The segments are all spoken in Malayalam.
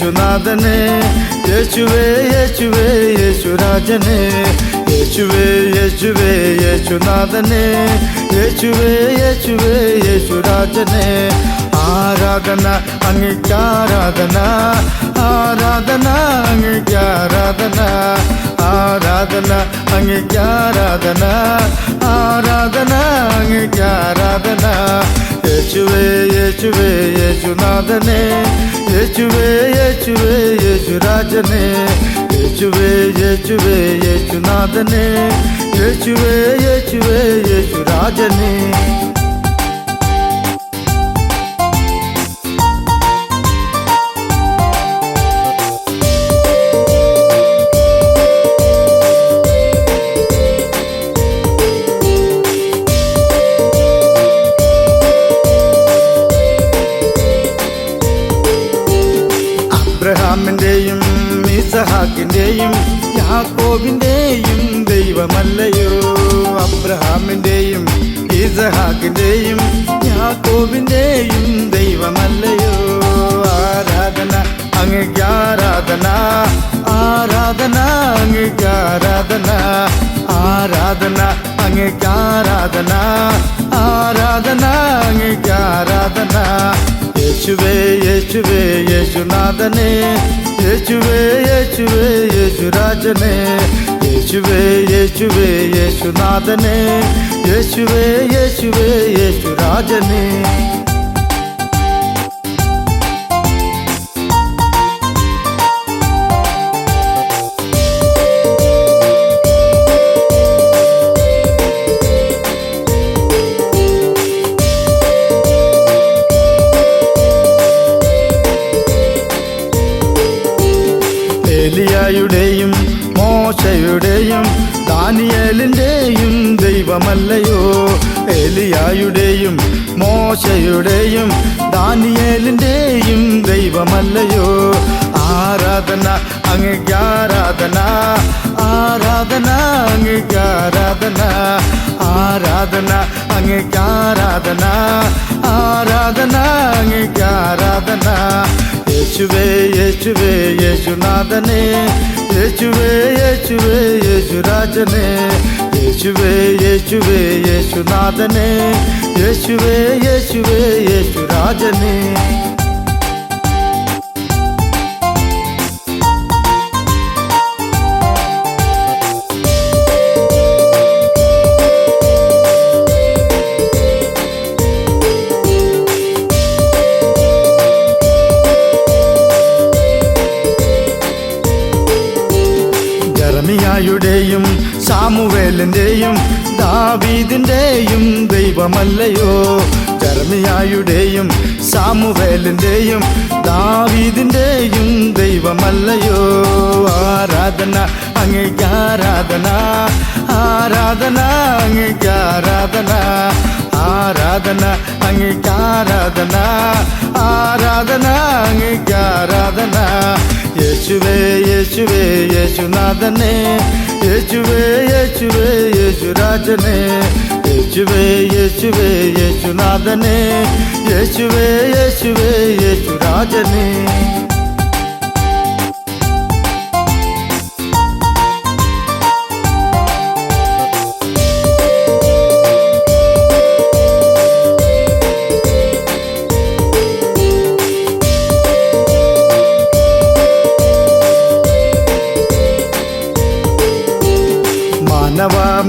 യേശുനാഥനെ യേശുവേ യേശുവേ യേശുരാജനെ യേശുവേ യേശുവേ യേശുനാഥനെ യേശുവേ യേശുവേ യേശുരാജനെ ആരാധന അങ്ങേക്കാരാധന ആരാധന അങ്ങേക്കാരാധന ആരാധന അങ്ങേക്കാരാധന ആരാധന അങ്ങേക്കാരാധന യേശുവേ യേശുവേ യേശുനാഥനെ യേശുവേ യേശുവേ യേശുരാജനെ യേശുവേ യേശുവേ യേശുനാഥനെ യേശുവേ യേശുവേ യേശുരാജനെ ഇസഹാക്കിന്റെയും യാക്കോബിന്റെയും ദൈവമല്ലയോ അബ്രഹാമിന്റെയും ഇസഹാക്കിന്റെയും യാക്കോബിന്റെയും ദൈവമല്ലയോ ആരാധന അങ്ങേക്ക് ആരാധന ആരാധന അങ്ങേക്ക് ആരാധന ആരാധന അങ്ങേക്ക് ആരാധന ആരാധന അങ്ങേക്ക് ആരാധന. യേശുവേ യേശുവേ യേശുനാഥനെ യേശുവേ യേശുവേ യേശുരാജനെ. യേശുവേ യേശുവേ യേശുനാഥനെ. യേശുവേ യേശുവേ യേശുരാജനെ. ഏലിയായുടെയും മോശയുടെയും ദാനിയേലിന്റെയും ദൈവമല്ലയോ. ഏലിയായുടെയും മോശയുടെയും ദാനിയേലിന്റെയും ദൈവമല്ലയോ. ആരാധന അങ്ങേക്ക് ആരാധന ആരാധന അങ്ങേക്ക് ആരാധന ആരാധന അങ്ങേക്ക് ആരാധന ആരാധന അങ്ങേക്ക് ആരാധന യേശുവേ യേശുവേ യേശുനാഥനെ യേശുവേ യേശുവേ യേശുരാജനെ യേശുവേ യേശുവേ യേശുനാഥനെ യേശുവേ യേശുവേ യേശുരാജനെ ജർമിയായുടെയും സാമുവേലിന്റെയും ദാവീദിന്റെയും ദൈവമല്ലയോ? ജർമിയായുടെയും സാമുവേലിന്റെയും ദാവീദിന്റെയും ദൈവമല്ലയോ? ആരാധന അങ്ങേക്ക് ആരാധന ആരാധന അങ്ങേക്ക് ആരാധന ആരാധന അങ്ങേക്ക് ആരാധന ആരാധന അങ്ങേക്ക് ആരാധന. യേശുവേ യേശുവേ യേശുനാഥനെ യേശുവേ യേശുവേ യേശുരാജനെ യേശുവേ യേശുവേ യേശുനാഥനെ യേശുവേ യേശുവേ യേശുരാജനെ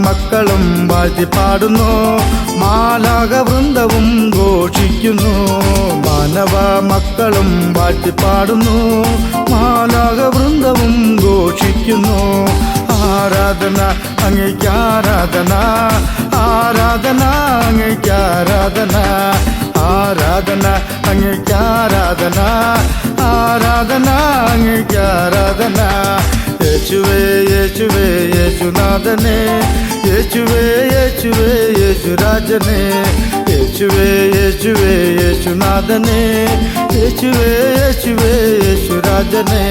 മക്കളും വാഴ്ത്തി പാടുന്നു. മാലാക വൃന്ദവും ഘോഷിക്കുന്നു. മാനവ മക്കളും വാഴ്ത്തി പാടുന്നു. മാലാക വൃന്ദവും ഘോഷിക്കുന്നു. ആരാധന അങ്ങേക്ക് ആരാധന. ആരാധന അങ്ങേക്ക് ആരാധന. ആരാധന അങ്ങേക്ക് ആരാധന. ആരാധന അങ്ങേക്ക് ആരാധന. യേശുവേ യേശുവേ യേശുനാഥനെ. യേശുവേ യേശുവേ യേശുരാജനെ യേശുവേ യേശുവേ യേശുനാഥനെ യേശുവേ യേശുവേ യേശുരാജനെ